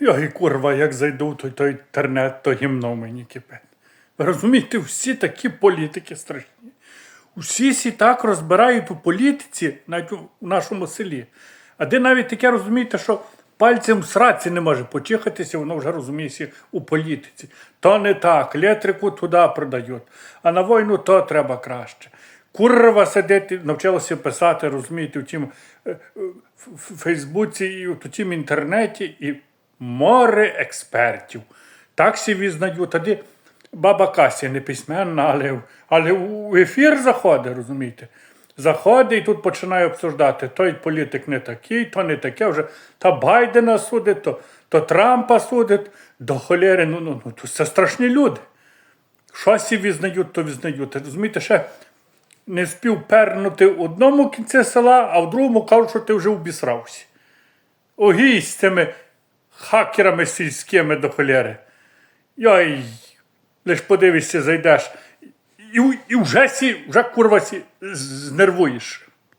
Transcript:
Йой, курва, як зайду в той, інтернет, то гімно мені кипить. Ви розумієте, всі такі політики страшні. Усі сі так розбирають у політиці, навіть у нашому селі. А де навіть таке розумієте, що пальцем в сраці не може почихатися, воно вже розуміється у політиці. То не так, електрику туди продають, а на війну то треба краще. Курва сидить, навчилася писати, розумієте, в тім е, е, в- Фейсбуці і в тім інтернеті, і море експертів. Так всі візнають. Тоді баба Кася не письменна, але, але у ефір заходить, розумієте? Заходить і тут починає обсуждати, той політик не такий, то не таке вже. Та Байдена судить, то, то Трампа судить, до холєри, ну, ну, ну, це страшні люди. Щось візнають, то візнають. Розумієте, ще не спів пернути в одному кінці села, а в другому кажуть, що ти вже обісрався. Огій з цими хакерами сільськими до холєри. Йой, лиш подивишся, зайдеш. І, і вже сі, вже курва сі знервуєш.